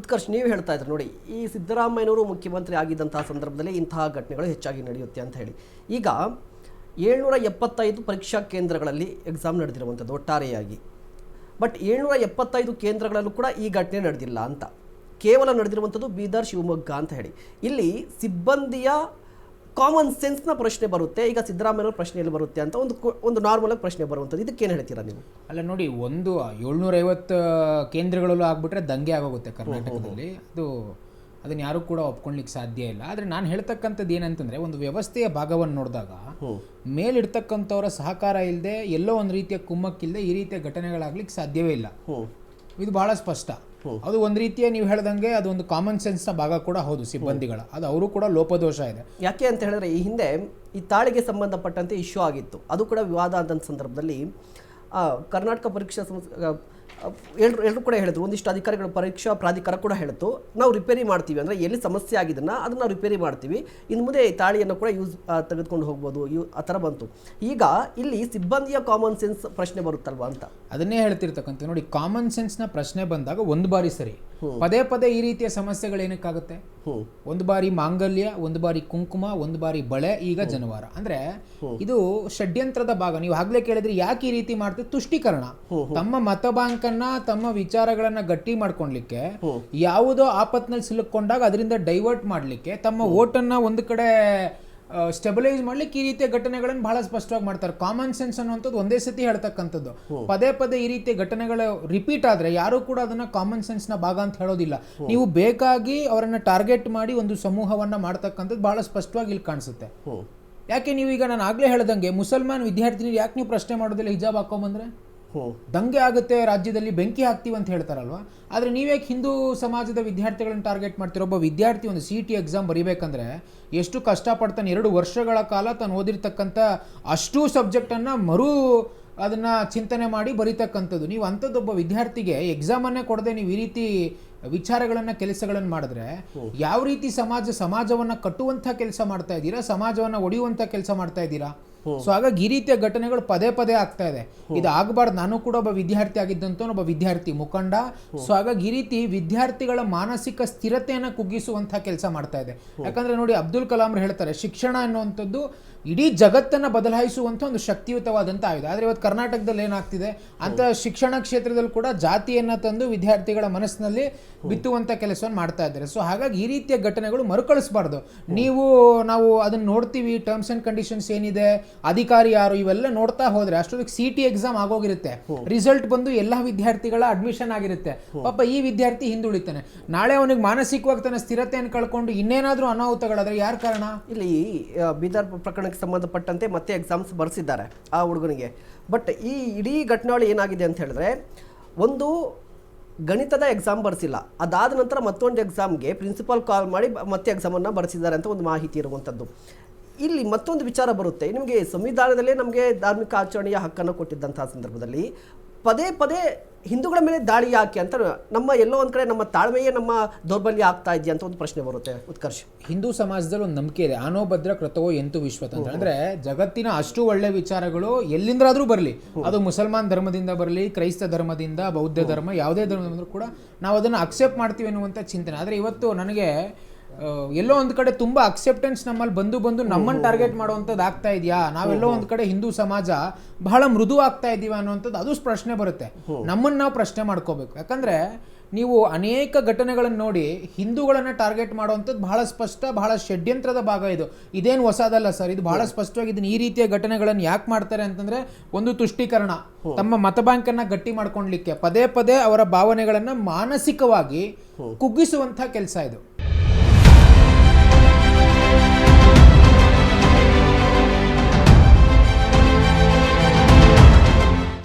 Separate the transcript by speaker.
Speaker 1: ಉತ್ಕರ್ಷ್, ನೀವು ಹೇಳ್ತಾ ಇದ್ರು ನೋಡಿ, ಈ ಸಿದ್ದರಾಮಯ್ಯನವರು ಮುಖ್ಯಮಂತ್ರಿ ಆಗಿದ್ದಂತಹ ಸಂದರ್ಭದಲ್ಲಿ ಇಂತಹ ಘಟನೆಗಳು ಹೆಚ್ಚಾಗಿ ನಡೆಯುತ್ತೆ ಅಂತ ಹೇಳಿ. ಈಗ ಏಳ್ನೂರ ಎಪ್ಪತ್ತೈದು ಪರೀಕ್ಷಾ ಕೇಂದ್ರಗಳಲ್ಲಿ ಎಕ್ಸಾಮ್ ನಡೆದಿರುವಂಥದ್ದು ಒಟ್ಟಾರೆಯಾಗಿ. ಬಟ್ ಏಳ್ನೂರ ಎಪ್ಪತ್ತೈದು ಕೇಂದ್ರಗಳಲ್ಲೂ ಕೂಡ ಈ ಘಟನೆ ನಡೆದಿಲ್ಲ ಅಂತ. ಕೇವಲ ನಡೆದಿರುವಂಥದ್ದು ಬೀದರ್, ಶಿವಮೊಗ್ಗ ಅಂತ ಹೇಳಿ. ಇಲ್ಲಿ ಸಿಬ್ಬಂದಿಯ ಕಾಮನ್ ಸೆನ್ಸ್ನ ಪ್ರಶ್ನೆ ಬರುತ್ತೆ ಈಗ ಸಿದ್ದರಾಮಯ್ಯವ್ರ ಪ್ರಶ್ನೆಯಲ್ಲಿ ಬರುತ್ತೆ ಅಂತ ಒಂದು ಒಂದು ನಾರ್ಮಲ್ ಆಗಿ ಪ್ರಶ್ನೆ ಬರುವಂಥದ್ದು. ಏನು ಹೇಳ್ತೀರಾ ನೀವು?
Speaker 2: ಅಲ್ಲ ನೋಡಿ ಒಂದು ಏಳ್ನೂರೈವತ್ತು ಕೇಂದ್ರಗಳಲ್ಲೂ ಆಗ್ಬಿಟ್ರೆ ದಂಗೆ ಆಗೋಗುತ್ತೆ ಕರ್ನಾಟಕದಲ್ಲಿ. ಅದು ಅದನ್ನ ಯಾರು ಕೂಡ ಒಪ್ಕೊಳ್ಲಿಕ್ಕೆ ಸಾಧ್ಯ ಇಲ್ಲ. ಆದರೆ ನಾನು ಹೇಳ್ತಕ್ಕಂಥದ್ದು ಏನಂತಂದರೆ ಒಂದು ವ್ಯವಸ್ಥೆಯ ಭಾಗವನ್ನು ನೋಡಿದಾಗ ಮೇಲಿರ್ತಕ್ಕಂಥವರ ಸಹಕಾರ ಇಲ್ಲದೆ ಎಲ್ಲೋ ಒಂದು ರೀತಿಯ ಕುಮ್ಮಕ್ಕಿಲ್ಲದೆ ಈ ರೀತಿಯ ಘಟನೆಗಳಾಗ್ಲಿಕ್ಕೆ ಸಾಧ್ಯವೇ ಇಲ್ಲ. ಇದು ಬಹಳ ಸ್ಪಷ್ಟ. ಅದು ಒಂದು ರೀತಿಯ ನೀವು ಹೇಳ್ದಂಗೆ ಅದು ಒಂದು ಕಾಮನ್ ಸೆನ್ಸ್ನ ಭಾಗ ಕೂಡ ಹೌದು ಸಿಬ್ಬಂದಿಗಳ. ಅದು ಅವರು ಕೂಡ ಲೋಪದೋಷ ಇದೆ.
Speaker 1: ಯಾಕೆ ಅಂತ ಹೇಳಿದ್ರೆ ಈ ಹಿಂದೆ ಈ ತಾಳಿಗೆ ಸಂಬಂಧಪಟ್ಟಂತೆ ಇಶ್ಯೂ ಆಗಿತ್ತು. ಅದು ಕೂಡ ವಿವಾದ ಆದಂಥ ಸಂದರ್ಭದಲ್ಲಿ ಕರ್ನಾಟಕ ಪರೀಕ್ಷಾ ಸಂಸ್ಥೆ ಎಲ್ಲರೂ ಎಲ್ಲರೂ ಕೂಡ ಹೇಳಿದ್ರು, ಒಂದಿಷ್ಟು ಅಧಿಕಾರಿಗಳು ಪರೀಕ್ಷಾ ಪ್ರಾಧಿಕಾರ ಕೂಡ ಹೇಳ್ತು ನಾವು ರಿಪೇರಿ ಮಾಡ್ತೀವಿ ಅಂದರೆ ಎಲ್ಲಿ ಸಮಸ್ಯೆ ಆಗಿದ್ದನ್ನು ಅದನ್ನು ನಾವು ರಿಪೇರಿ ಮಾಡ್ತೀವಿ. ಇನ್ನು ಮುಂದೆ ತಾಳಿಯನ್ನು ಕೂಡ ಯೂಸ್ ತೆಗೆದುಕೊಂಡು ಹೋಗ್ಬೋದು. ಯು ಆ ಥರ ಬಂತು. ಈಗ ಇಲ್ಲಿ ಸಿಬ್ಬಂದಿಯ ಕಾಮನ್ ಸೆನ್ಸ್ ಪ್ರಶ್ನೆ ಬರುತ್ತಲ್ವಾ ಅಂತ?
Speaker 2: ಅದನ್ನೇ ಹೇಳ್ತಿರ್ತಕ್ಕಂಥ ನೋಡಿ ಕಾಮನ್ ಸೆನ್ಸ್ನ ಪ್ರಶ್ನೆ ಬಂದಾಗ ಒಂದು ಬಾರಿ ಸರಿ. ಪದೇ ಪದೇ ಈ ರೀತಿಯ ಸಮಸ್ಯೆಗಳು ಏನಕ್ಕಾಗುತ್ತೆ? ಒಂದು ಬಾರಿ ಮಾಂಗಲ್ಯ ಒಂದು ಬಾರಿ ಕುಂಕುಮ ಒಂದು ಬಾರಿ ಬಳೆ ಈಗ ಜನವಾರ. ಅಂದ್ರೆ ಇದು ಷಡ್ಯಂತ್ರದ ಭಾಗ. ನೀವು ಆಗ್ಲೇ ಕೇಳಿದ್ರೆ ಯಾಕೆ ಈ ರೀತಿ ಮಾಡ್ತೀವಿ ತುಷ್ಟೀಕರಣ. ತಮ್ಮ ಮತ ಬ್ಯಾಂಕ್ ಅನ್ನ ತಮ್ಮ ವಿಚಾರಗಳನ್ನ ಗಟ್ಟಿ ಮಾಡ್ಕೊಳ್ಲಿಕ್ಕೆ ಯಾವುದೋ ಆಪತ್ನಲ್ಲಿ ಸಿಲುಕೊಂಡಾಗ ಅದರಿಂದ ಡೈವರ್ಟ್ ಮಾಡ್ಲಿಕ್ಕೆ ತಮ್ಮ ಓಟನ್ನ ಒಂದು ಕಡೆ ಸ್ಟೆಬಿಲೈಸ್ ಮಾಡ್ಲಿಕ್ಕೆ ಈ ರೀತಿಯ ಘಟನೆಗಳನ್ನು ಬಹಳ ಸ್ಪಷ್ಟವಾಗಿ ಮಾಡ್ತಾರೆ. ಕಾಮನ್ ಸೆನ್ಸ್ ಅನ್ನುವಂಥದ್ದು ಒಂದೇ ಸತಿ ಹೇಳ್ತಕ್ಕಂಥದ್ದು. ಪದೇ ಪದೇ ಈ ರೀತಿಯ ಘಟನೆಗಳು ರಿಪೀಟ್ ಆದ್ರೆ ಯಾರು ಕೂಡ ಅದನ್ನ ಕಾಮನ್ ಸೆನ್ಸ್ನ ಭಾಗ ಅಂತ ಹೇಳೋದಿಲ್ಲ. ನೀವು ಬೇಕಾಗಿ ಅವರನ್ನ ಟಾರ್ಗೆಟ್ ಮಾಡಿ ಒಂದು ಸಮೂಹವನ್ನ ಮಾಡ್ತಕ್ಕಂಥದ್ದು ಬಹಳ ಸ್ಪಷ್ಟವಾಗಿ ಇಲ್ಲಿ ಕಾಣಿಸುತ್ತೆ. ಯಾಕೆ ನೀವು ಈಗ ನಾನು ಆಗ್ಲೇ ಹೇಳ್ದಂಗೆ ಮುಸಲ್ಮಾನ್ ವಿದ್ಯಾರ್ಥಿನಿ ಯಾಕೆ ನೀವು ಪ್ರಶ್ನೆ ಮಾಡೋದಿಲ್ಲ ಹಿಜಾಬ್ ಹಾಕೊಂಬಂದ್ರೆ? ದಂಗೆ ಆಗುತ್ತೆ ರಾಜ್ಯದಲ್ಲಿ ಬೆಂಕಿ ಹಾಕ್ತೀವಿ ಅಂತ ಹೇಳ್ತಾರಲ್ವಾ? ಆದರೆ ನೀವ್ಯಾಕೆ ಹಿಂದೂ ಸಮಾಜದ ವಿದ್ಯಾರ್ಥಿಗಳನ್ನ ಟಾರ್ಗೆಟ್ ಮಾಡ್ತೀರ? ಒಬ್ಬ ವಿದ್ಯಾರ್ಥಿ ಒಂದು ಸಿ ಟಿ ಎಕ್ಸಾಮ್ ಬರಿಬೇಕಂದ್ರೆ ಎಷ್ಟು ಕಷ್ಟಪಡ್ತಾನೆ ಎರಡು ವರ್ಷಗಳ ಕಾಲ ತಾನು ಓದಿರ್ತಕ್ಕಂಥ ಅಷ್ಟು ಸಬ್ಜೆಕ್ಟನ್ನು ಮರು ಅದನ್ನ ಚಿಂತನೆ ಮಾಡಿ ಬರೀತಕ್ಕಂಥದ್ದು. ನೀವು ಅಂಥದ್ದೊಬ್ಬ ವಿದ್ಯಾರ್ಥಿಗೆ ಎಕ್ಸಾಮನ್ನೇ ಕೊಡದೆ ನೀವು ಈ ರೀತಿ ವಿಚಾರಗಳನ್ನ ಕೆಲಸಗಳನ್ನು ಮಾಡಿದ್ರೆ ಯಾವ ರೀತಿ ಸಮಾಜ ಸಮಾಜವನ್ನು ಕಟ್ಟುವಂಥ ಕೆಲಸ ಮಾಡ್ತಾ ಇದ್ದೀರಾ ಸಮಾಜವನ್ನು ಒಡೆಯುವಂಥ ಕೆಲಸ ಮಾಡ್ತಾ ಇದ್ದೀರಾ? ಸೊ ಹಾಗಾಗಿ ಈ ರೀತಿಯ ಘಟನೆಗಳು ಪದೇ ಪದೇ ಆಗ್ತಾ ಇದೆ. ಇದು ಆಗಬಾರ್ದು ನಾನು ಕೂಡ ಒಬ್ಬ ವಿದ್ಯಾರ್ಥಿ ಆಗಿದ್ದಂತ ಒಬ್ಬ ವಿದ್ಯಾರ್ಥಿ ಮುಖಂಡ. ಸೊ ಹಾಗಾಗಿ ಈ ರೀತಿ ವಿದ್ಯಾರ್ಥಿಗಳ ಮಾನಸಿಕ ಸ್ಥಿರತೆಯನ್ನ ಕುಗ್ಗಿಸುವಂತಹ ಕೆಲಸ ಮಾಡ್ತಾ ಇದೆ. ಯಾಕಂದ್ರೆ ನೋಡಿ ಅಬ್ದುಲ್ ಕಲಾಂ ಹೇಳ್ತಾರೆ ಶಿಕ್ಷಣ ಅನ್ನುವಂಥದ್ದು ಇಡೀ ಜಗತ್ತನ್ನ ಬದಲಾಯಿಸುವಂತ ಒಂದು ಶಕ್ತಿಯುತವಾದಂತ ಆಯುಧ. ಆದರೆ ಇವತ್ತು ಕರ್ನಾಟಕದಲ್ಲಿ ಏನಾಗ್ತಿದೆ? ಅಂತ ಶಿಕ್ಷಣ ಕ್ಷೇತ್ರದಲ್ಲಿ ಕೂಡ ಜಾತಿಯನ್ನ ತಂದು ವಿದ್ಯಾರ್ಥಿಗಳ ಮನಸ್ಸಿನಲ್ಲಿ ಬಿತ್ತುವಂತ ಕೆಲಸವನ್ನು ಮಾಡ್ತಾ ಇದ್ದಾರೆ. ಸೊ ಹಾಗಾಗಿ ಈ ರೀತಿಯ ಘಟನೆಗಳು ಮರುಕಳಿಸಬಾರ್ದು. ನೀವು ನಾವು ಅದನ್ನ ನೋಡ್ತೀವಿ ಟರ್ಮ್ಸ್ ಅಂಡ್ ಕಂಡೀಷನ್ಸ್ ಏನಿದೆ? ಅಧಿಕಾರಿ ಯಾರು ಇವೆಲ್ಲ ನೋಡ್ತಾ ಹೋದ್ರೆ ಅಷ್ಟೊತ್ತಿಗೆ ಸಿ ಟಿ ಎಕ್ಸಾಮ್ ಆಗೋಗಿರುತ್ತೆ. ರಿಸಲ್ಟ್ ಬಂದು ಎಲ್ಲಾ ವಿದ್ಯಾರ್ಥಿಗಳ ಅಡ್ಮಿಷನ್ ಆಗಿರುತ್ತೆ. ಪಾಪ ಈ ವಿದ್ಯಾರ್ಥಿ ಹಿಂದುಳಿತಾನೆ. ನಾಳೆ ಅವನಿಗೆ ಮಾನಸಿಕವಾಗಿ ತನ್ನ ಸ್ಥಿರತೆಯನ್ನು ಕಳ್ಕೊಂಡು ಇನ್ನೇನಾದರೂ ಅನಾಹುತಗಳಾದ್ರೆ ಯಾರ ಕಾರಣ?
Speaker 1: ಇಲ್ಲಿ ಬೀದರ್ ಪ್ರಕರಣಕ್ಕೆ ಸಂಬಂಧಪಟ್ಟಂತೆ ಮತ್ತೆ ಎಕ್ಸಾಮ್ಸ್ ಬರೆಸಿದ್ದಾರೆ ಆ ಹುಡುಗನಿಗೆ. ಬಟ್ ಈ ಇಡೀ ಘಟನಾವಳಿ ಏನಾಗಿದೆ ಅಂತ ಹೇಳಿದ್ರೆ ಒಂದು ಗಣಿತದ ಎಕ್ಸಾಮ್ ಬರೆಸಿಲ್ಲ. ಅದಾದ ನಂತರ ಮತ್ತೊಂದು ಎಕ್ಸಾಮ್ಗೆ ಪ್ರಿನ್ಸಿಪಾಲ್ ಕಾಲ್ ಮಾಡಿ ಮತ್ತೆ ಎಕ್ಸಾಮನ್ನು ಬರೆಸಿದ್ದಾರೆ ಅಂತ ಒಂದು ಮಾಹಿತಿ ಇರುವಂಥದ್ದು ಇಲ್ಲಿ ಮತ್ತೊಂದು ವಿಚಾರ ಬರುತ್ತೆ. ನಿಮಗೆ ಸಂವಿಧಾನದಲ್ಲೇ ನಮಗೆ ಧಾರ್ಮಿಕ ಆಚರಣೆಯ ಹಕ್ಕನ್ನು ಕೊಟ್ಟಿದ್ದಂತಹ ಸಂದರ್ಭದಲ್ಲಿ ಪದೇ ಪದೇ ಹಿಂದೂಗಳ ಮೇಲೆ ದಾಳಿ ಯಾಕೆ ಅಂತ ನಮ್ಮ ಎಲ್ಲೋ ಒಂದು ಕಡೆ ನಮ್ಮ ತಾಳ್ಮೆಯೇ ನಮ್ಮ ದೌರ್ಬಲ್ಯ ಆಗ್ತಾ ಇದೆಯಾ ಅಂತ ಒಂದು ಪ್ರಶ್ನೆ ಬರುತ್ತೆ. ಉತ್ಕರ್ಷ್.
Speaker 2: ಹಿಂದೂ ಸಮಾಜದಲ್ಲಿ ಒಂದು ನಂಬಿಕೆ ಇದೆ. ಆನೋ ಭದ್ರ ಕ್ರತವೋ ಎಂತು ವಿಶ್ವ ಅಂತ. ಅಂದ್ರೆ ಜಗತ್ತಿನ ಅಷ್ಟು ಒಳ್ಳೆ ವಿಚಾರಗಳು ಎಲ್ಲಿಂದ್ರಾದ್ರೂ ಬರಲಿ. ಅದು ಮುಸಲ್ಮಾನ್ ಧರ್ಮದಿಂದ ಬರಲಿ, ಕ್ರೈಸ್ತ ಧರ್ಮದಿಂದ, ಬೌದ್ಧ ಧರ್ಮ, ಯಾವುದೇ ಧರ್ಮದಿಂದ ಕೂಡ ನಾವು ಅದನ್ನು ಅಕ್ಸೆಪ್ಟ್ ಮಾಡ್ತೀವಿ ಅನ್ನುವಂಥ ಚಿಂತನೆ. ಆದರೆ ಇವತ್ತು ನನಗೆ ಎಲ್ಲೋ ಒಂದು ಕಡೆ ತುಂಬಾ ಅಕ್ಸೆಪ್ಟೆನ್ಸ್ ನಮ್ಮಲ್ಲಿ ಬಂದು ಬಂದು ನಮ್ಮನ್ನ ಟಾರ್ಗೆಟ್ ಮಾಡುವಂಥದ್ದು ಆಗ್ತಾ ಇದೆಯಾ? ನಾವೆಲ್ಲೋ ಒಂದು ಕಡೆ ಹಿಂದೂ ಸಮಾಜ ಬಹಳ ಮೃದು ಆಗ್ತಾ ಇದೀವ ಅನ್ನುವಂಥದ್ದು ಅದು ಪ್ರಶ್ನೆ ಬರುತ್ತೆ. ನಮ್ಮನ್ನು ನಾವು ಪ್ರಶ್ನೆ ಮಾಡ್ಕೋಬೇಕು. ಯಾಕಂದ್ರೆ ನೀವು ಅನೇಕ ಘಟನೆಗಳನ್ನು ನೋಡಿ ಹಿಂದೂಗಳನ್ನ ಟಾರ್ಗೆಟ್ ಮಾಡುವಂಥದ್ದು ಬಹಳ ಸ್ಪಷ್ಟ ಬಹಳ ಷಡ್ಯಂತ್ರದ ಭಾಗ ಇದು. ಇದೇನು ಹೊಸದಲ್ಲ ಸರ್ ಇದು ಬಹಳ ಸ್ಪಷ್ಟವಾಗಿ ಇದನ್ನ ಈ ರೀತಿಯ ಘಟನೆಗಳನ್ನು ಯಾಕೆ ಮಾಡ್ತಾರೆ ಅಂತಂದ್ರೆ ಒಂದು ತುಷ್ಟೀಕರಣ. ತಮ್ಮ ಮತ ಗಟ್ಟಿ ಮಾಡ್ಕೊಳ್ಲಿಕ್ಕೆ ಪದೇ ಪದೇ ಅವರ ಭಾವನೆಗಳನ್ನ ಮಾನಸಿಕವಾಗಿ ಕುಗ್ಗಿಸುವಂತ ಕೆಲಸ ಇದು.